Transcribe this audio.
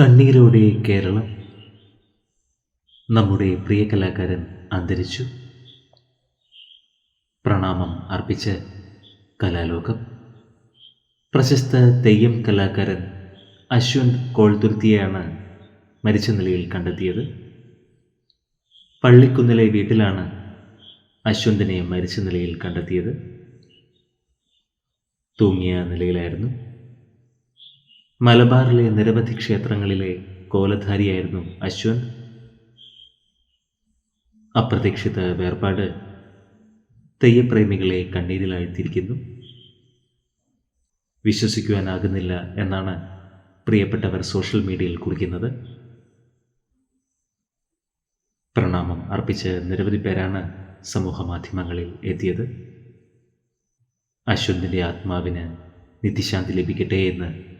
കണ്ണീരോടെ കേരളം നമ്മുടെ പ്രിയ കലാകാരൻ അന്തരിച്ചു. പ്രണാമം അർപ്പിച്ച് കലാലോകം. പ്രശസ്ത തെയ്യം കലാകാരൻ അശ്വന്ത് കോൾതുർത്തിയാണ് മരിച്ച നിലയിൽ കണ്ടെത്തിയത്. പള്ളിക്കുന്നിലെ വീട്ടിലാണ് അശ്വന്തിനെ മരിച്ച നിലയിൽ കണ്ടെത്തിയത്. തൂങ്ങിയ നിലയിലായിരുന്നു. മലബാറിലെ നിരവധി ക്ഷേത്രങ്ങളിലെ കോലധാരിയായിരുന്നു അശ്വൻ. അപ്രതീക്ഷിത വേർപാട് തെയ്യപ്രേമികളെ കണ്ണീരിലാഴ്ത്തിയിരിക്കുന്നു. വിശ്വസിക്കുവാനാകുന്നില്ല എന്നാണ് പ്രിയപ്പെട്ടവർ സോഷ്യൽ മീഡിയയിൽ കുറിക്കുന്നത്. പ്രണാമം അർപ്പിച്ച് നിരവധി പേരാണ് സമൂഹ മാധ്യമങ്ങളിൽ എത്തിയത്. അശ്വന്തിന്റെ ആത്മാവിന് നിത്യശാന്തി ലഭിക്കട്ടെ എന്ന്